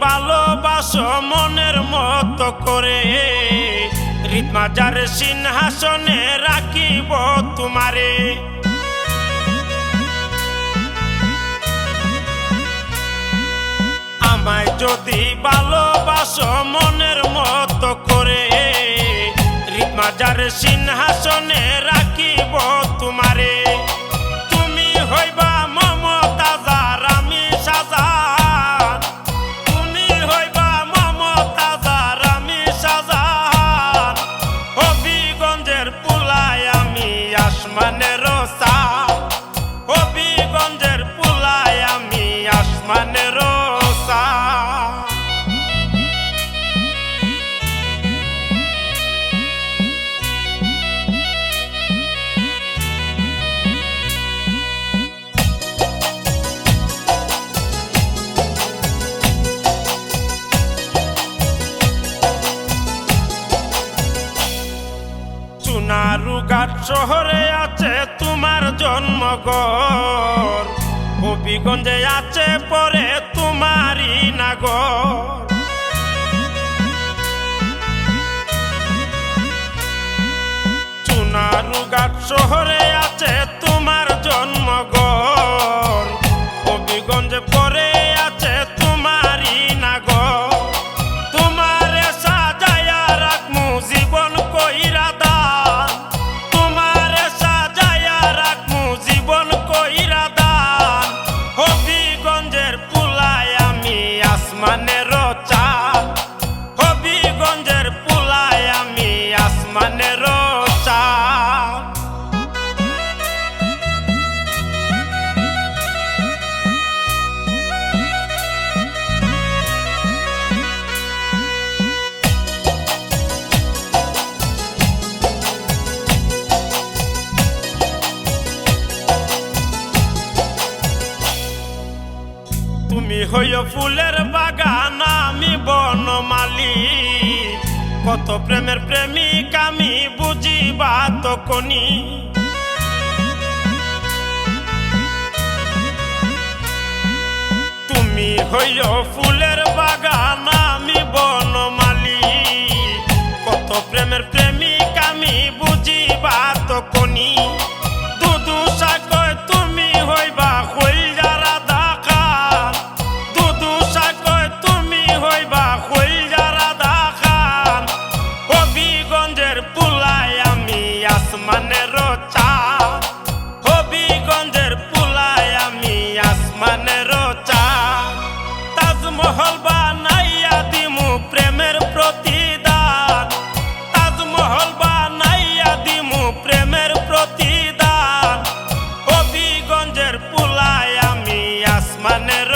ভালোবাসো মনের মতো করে, হৃদমাজার সিংহাসনে রাখিব তোমারে। আমায় যদি ভালোবাসো মনের মতো করে, হৃদমাজার সিংহাসনে রাখিব তোমারে। শহরে আছে তোমার জন্মগর হবিগঞ্জে আছে পরে তোমারই নাগর। চুনারুঘাট শহরে আসমানের চাঁদ তুমি হইয় ফুলের বাগান, আমি বনমালী কত প্রেমের প্রেমিক আমি বুঝিবা তো কনি তুমি হইয় ফুলের বাগান, আমি বনমালী কত প্রেমের প্রেমিক আসমানের চা তাজমহল বানাইয়া দিমু প্রেমের প্রতিদান। তাজমহল বানাইয়া দিমু প্রেমের প্রতিদান। কবিগঞ্জের পুলায় আমি আসমানের